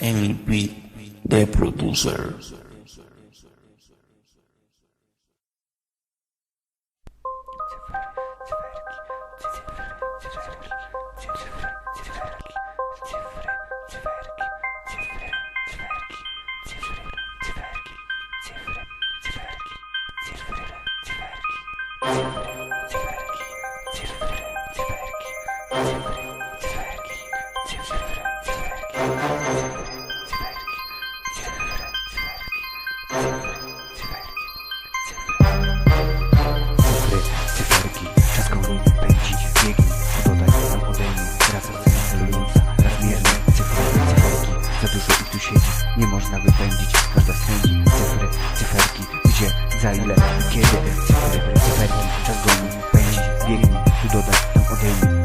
MVP de producer. Za dużo ich tu siedzi, nie można wypędzić, każda swędzi, cyfry, cyferki, gdzie, za ile, i kiedy, cyfry, cyferki, czas goni, pędzić, biegnij, tu dodaj, tam odejmij,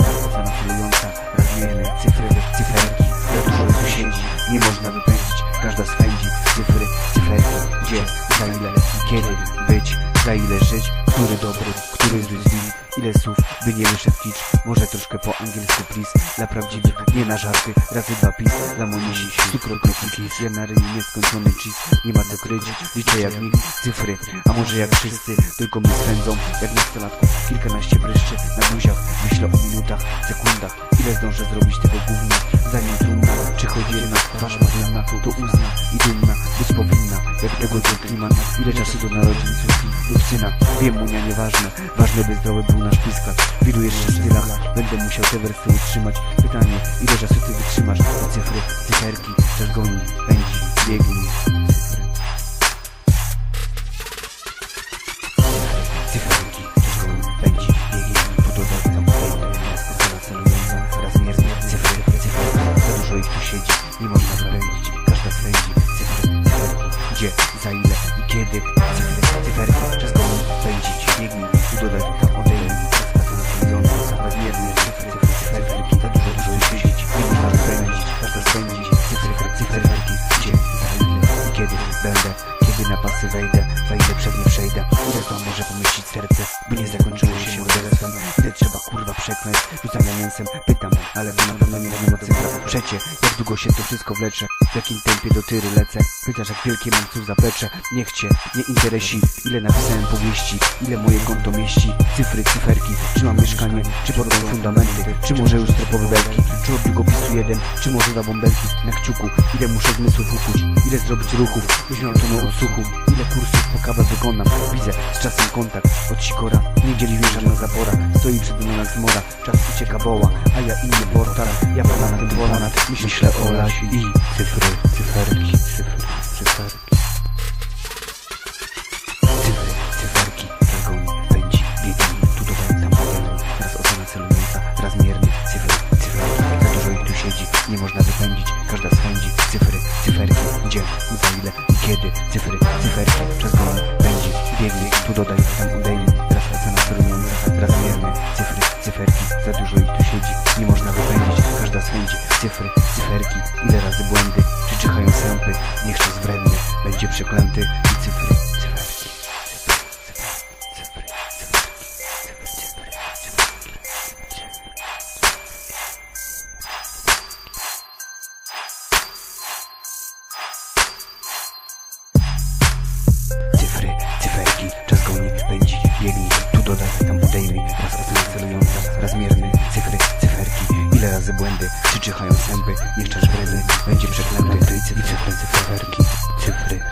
raz miernie, cyfry, cyferki, za dużo ich tu siedzi, nie można wypędzić, każda swędzi, cyfry, cyferki, gdzie, za ile, i kiedy, być, za ile żyć, który dobry, który zły ile słów, by nie wyszedł kicz, może troszkę po angielsku please, dla prawdziwych, nie na żarty, razy dwa pis, dla monisi, stukrotny kiss, ja na ryju nieskończony cheese, nie ma co kryć, liczę jak nikt, cyfry, a może jak wszyscy, tylko mnie swędzą, jak nastolatków, kilkanaście bryszczy na buziach, myślę o minutach, sekundach, ile zdążę zrobić tego gówna, zanim trumna, czy chodzi jedna twarz Mariana, to uzna i dumna, być powinna, jak tego klimat, ile czasu do narodzin córki? Lub syna, wiem munia nieważne, ważne by zdrowy był nasz piskacz, wielu jeszcze stylach, będę musiał te wersy utrzymać, pytanie, ile czasu ty wytrzymasz, te cyfry, cyferki, czas goni, pędzi, biegnie, cyfry. Cyferki, czas goni, pędzi, biegnie, dodaj tam odejdę, ocena celująca, raz miernie, cyfry, cyfry, za dużo ich tu siedzi, nie można wypędzić, każda swędzi, cyfry, cyferki, gdzie, za ile i kiedy, cyfry, cyferki, czas będę, kiedy na pasy wejdę, za ile przed nie przejdę, ile może pomieścić serce, by nie zakończyło się morderstwem, ile trzeba kurwa przeklęć, rzucania mięsem, pytam, ale wy na pewno nie wiem o cyfrach, przecie, jak długo się to wszystko wlecze, w jakim tempie do tyry lecę, pytasz jak wielkie mam cóż zaplecze, niech cię, nie interesi, ile napisałem powieści, ile moje konto mieści, cyfry, cyferki, czy mam mieszkanie, czy podam fundamenty, czy może już stropowe belki, czy od długopisu jeden, czy może za bąbelki? Na kciuku, ile muszę zmysłów ukuć, ile zrobić ruchów, byś miał to na odsłuchu, ile kursów po kawę wykonam, widzę z czasem kontakt, od sikora, nie dzieli mnie żadna zapora, stoi przed mną jak zmora, czas ucieka woła, a ja inny portal, ja pana na tym ponad, myślę o lasie i cyfry, cyferki, cyfry, cyferki. Dodaj, tam odejmij, raz ocena celująca, raz miernie, cyfry, cyferki, za dużo ich tu siedzi, nie można wypędzić, każda swędzi, cyfry, cyferki, ile razy błędy, czy czyhają sępy, niech czas wredny, będzie przeklęty zęby. Nieszczerz wredny, będzie przeklęty I przeklęty fawerki, cyfry.